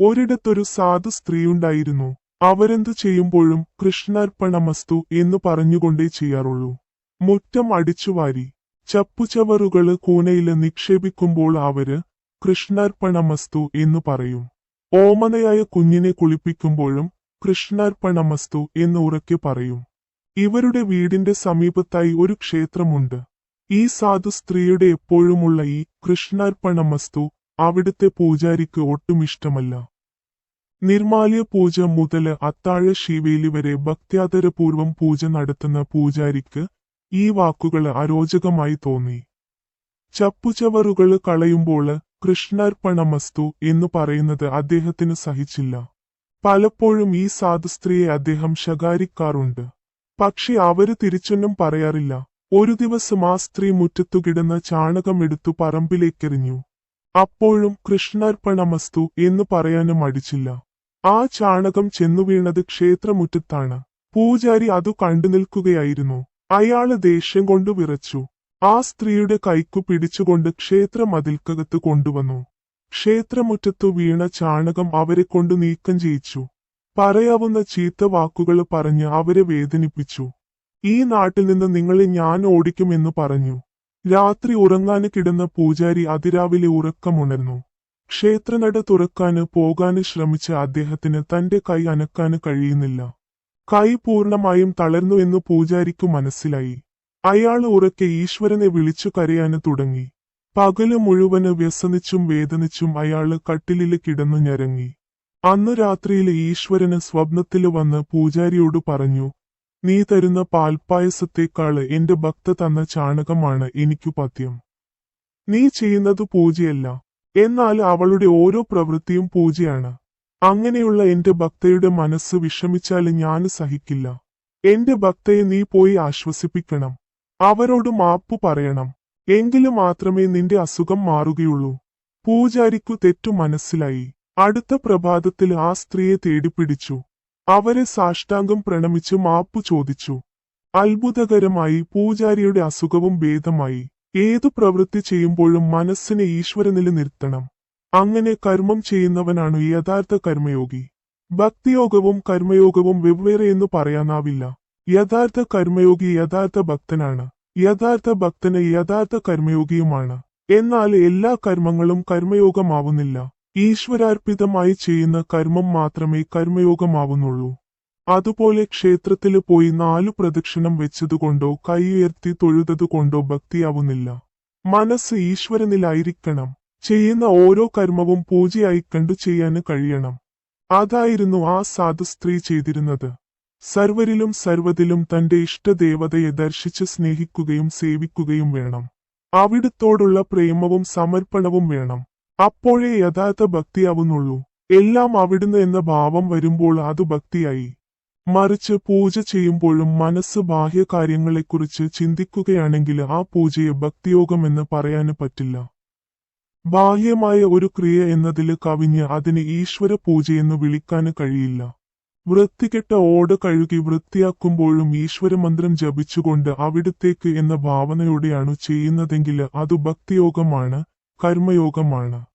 ഒരിടത്തൊരു സാധു സ്ത്രീയുണ്ടായിരുന്നു. അവരെന്തു ചെയ്യുമ്പോഴും കൃഷ്ണാർപ്പണമസ്തു എന്നു പറഞ്ഞുകൊണ്ടേ ചെയ്യാറുള്ളൂ. മുറ്റം അടിച്ചുവാരി ചപ്പുചവറുകൾ കൂനയിൽ നിക്ഷേപിക്കുമ്പോൾ അവർ കൃഷ്ണാർപ്പണമസ്തു എന്നു പറയും. ഓമനയായ കുഞ്ഞിനെ കുളിപ്പിക്കുമ്പോഴും കൃഷ്ണാർപ്പണമസ്തു എന്ന് ഉറക്കെ പറയും. ഇവരുടെ വീടിന്റെ സമീപത്തായി ഒരു ക്ഷേത്രമുണ്ട്. ഈ സാധു സ്ത്രീയുടെ എപ്പോഴുമുള്ള ഈ കൃഷ്ണാർപ്പണമസ്തു അവിടുത്തെ പൂജാരിക്ക് ഒട്ടും ഇഷ്ടമല്ല നിർമാല്യ പൂജ മുതൽ അത്താഴ ശിവേലി വരെ ഭക്ത്യാദരപൂർവം പൂജ നടത്തുന്ന പൂജാരിക്ക് ഈ വാക്കുകൾ അരോചകമായി തോന്നി. ചപ്പുചവറുകൾ കളയുമ്പോൾ കൃഷ്ണാർപ്പണമസ്തു എന്നു പറയുന്നത് അദ്ദേഹത്തിന് സഹിച്ചില്ല. പലപ്പോഴും ഈ സാധുസ്ത്രീയെ അദ്ദേഹം ശകാരിക്കാറുണ്ട്. പക്ഷെ അവർ തിരിച്ചൊന്നും പറയാറില്ല. ഒരു ദിവസം ആ സ്ത്രീ മുറ്റത്തു കിടന്ന ചാണകം എടുത്തു പറമ്പിലേക്കെറിഞ്ഞു. അപ്പോഴും കൃഷ്ണാർപ്പണമസ്തു എന്ന് പറയാനും മടിച്ചില്ല. ആ ചാണകം ചെന്നു വീണത് ക്ഷേത്രമുറ്റത്താണ്. പൂജാരി അതു കണ്ടു നിൽക്കുകയായിരുന്നു. അയാൾ ദേഷ്യം കൊണ്ടു വിറച്ചു. ആ സ്ത്രീയുടെ കൈക്കു പിടിച്ചുകൊണ്ട് ക്ഷേത്ര മതിൽക്കകത്ത് കൊണ്ടുവന്നു. ക്ഷേത്രമുറ്റത്തു വീണ ചാണകം അവരെ കൊണ്ട് നീക്കം ചെയ്യിച്ചു. പറയാവുന്ന ചീത്ത വാക്കുകൾ പറഞ്ഞ് അവരെ വേദനിപ്പിച്ചു. ഈ നാട്ടിൽ നിന്ന് നിങ്ങളെ ഞാൻ ഓടിക്കുമെന്ന് പറഞ്ഞു. രാത്രി ഉറങ്ങാന് കിടന്ന പൂജാരി അതിരാവിലെ ഉറക്കമുണർന്നു. ക്ഷേത്രനട തുറക്കാന് പോകാന് ശ്രമിച്ച അദ്ദേഹത്തിന് തന്റെ കൈ അനക്കാന് കഴിയുന്നില്ല. കൈ പൂർണമായും തളർന്നു എന്ന് പൂജാരിക്കു മനസ്സിലായി. അയാൾ ഉറക്കെ ഈശ്വരനെ വിളിച്ചു കരയാന് തുടങ്ങി. പകൽ മുഴുവൻ വ്യസനിച്ചും വേദനിച്ചും അയാൾ കട്ടിലിൽ കിടന്നു ഞരങ്ങി. അന്നു രാത്രിയിൽ ഈശ്വരന് സ്വപ്നത്തിൽ വന്ന് പൂജാരിയോട് പറഞ്ഞു നീ തരുന്ന പാൽപ്പായസത്തേക്കാൾ എന്റെ ഭക്ത തന്ന ചാണകമാണ് എനിക്കു പദ്യം. നീ ചെയ്യുന്നത് പൂജയല്ല. എന്നാൽ അവളുടെ ഓരോ പ്രവൃത്തിയും പൂജയാണ്. അങ്ങനെയുള്ള എന്റെ ഭക്തയുടെ മനസ്സ് വിഷമിച്ചാൽ ഞാൻ സഹിക്കില്ല. എന്റെ ഭക്തയെ നീ പോയി ആശ്വസിപ്പിക്കണം. അവരോട് മാപ്പു പറയണം. എങ്കിലും മാത്രമേ നിന്റെ അസുഖം മാറുകയുള്ളൂ. പൂജാരിക്കു തെറ്റു മനസ്സിലായി. അടുത്ത പ്രഭാതത്തിൽ ആ സ്ത്രീയെ തേടിപ്പിടിച്ചു. അവരെ സാഷ്ടാംഗം പ്രണമിച്ച് മാപ്പു ചോദിച്ചു. അത്ഭുതകരമായി പൂജാരിയുടെ അസുഖവും ഭേദമായി. ഏതു പ്രവൃത്തി ചെയ്യുമ്പോഴും മനസ്സിനെ ഈശ്വരനിൽ നിർത്തണം. അങ്ങനെ കർമ്മം ചെയ്യുന്നവനാണ് യഥാർത്ഥ കർമ്മയോഗി. ഭക്തിയോഗവും കർമ്മയോഗവും വെവ്വേറെയെന്നു പറയാനാവില്ല. യഥാർത്ഥ കർമ്മയോഗി യഥാർത്ഥ ഭക്തനാണ്. യഥാർത്ഥ ഭക്തന് യഥാർത്ഥ കർമ്മയോഗിയുമാണ്. എന്നാൽ എല്ലാ കർമ്മങ്ങളും കർമ്മയോഗമാവുന്നില്ല. ഈശ്വരാർപ്പിതമായി ചെയ്യുന്ന കർമ്മം മാത്രമേ കർമ്മയോഗമാവുന്നുള്ളൂ. അതുപോലെ ക്ഷേത്രത്തിൽ പോയി നാലു പ്രദക്ഷിണം വെച്ചതുകൊണ്ടോ കൈയുയർത്തി തൊഴുതതുകൊണ്ടോ ഭക്തിയാവുന്നില്ല. മനസ്സ് ഈശ്വരനിലായിരിക്കണം. ചെയ്യുന്ന ഓരോ കർമ്മവും പൂജയായി കണ്ടു ചെയ്യാന് കഴിയണം. അതായിരുന്നു ആ സാധു സ്ത്രീ ചെയ്തിരുന്നത്. സർവരിലും സർവതിലും തന്റെ ഇഷ്ടദേവതയെ ദർശിച്ച് സ്നേഹിക്കുകയും സേവിക്കുകയും വേണം. അവിടുത്തോടുള്ള പ്രേമവും സമർപ്പണവും വേണം. അപ്പോഴേ യഥാർത്ഥ ഭക്തിയാവുന്നുള്ളൂ. എല്ലാം അവിടുന്ന് എന്ന ഭാവം വരുമ്പോൾ അത് ഭക്തിയായി. മറിച്ച് പൂജ ചെയ്യുമ്പോഴും മനസ്സ് ബാഹ്യ ബാഹ്യകാര്യങ്ങളെക്കുറിച്ച് ചിന്തിക്കുകയാണെങ്കിൽ ആ പൂജയെ ഭക്തിയോഗം എന്ന് പറയാൻ പറ്റില്ല. ബാഹ്യമായ ഒരു ക്രിയ എന്നതിൽ കവിഞ്ഞ് അതിന് ഈശ്വര പൂജയെന്ന് വിളിക്കാൻ കഴിയില്ല. വൃത്തികെട്ട ഓട് കഴുകി വൃത്തിയാക്കുമ്പോഴും ഈശ്വരമന്ത്രം ജപിച്ചുകൊണ്ട് അവിടുത്തേക്ക് എന്ന ഭാവനയോടെയാണ് ചെയ്യുന്നതെങ്കിൽ അത് ഭക്തിയോഗമാണ് കർമ്മയോഗമാണ്.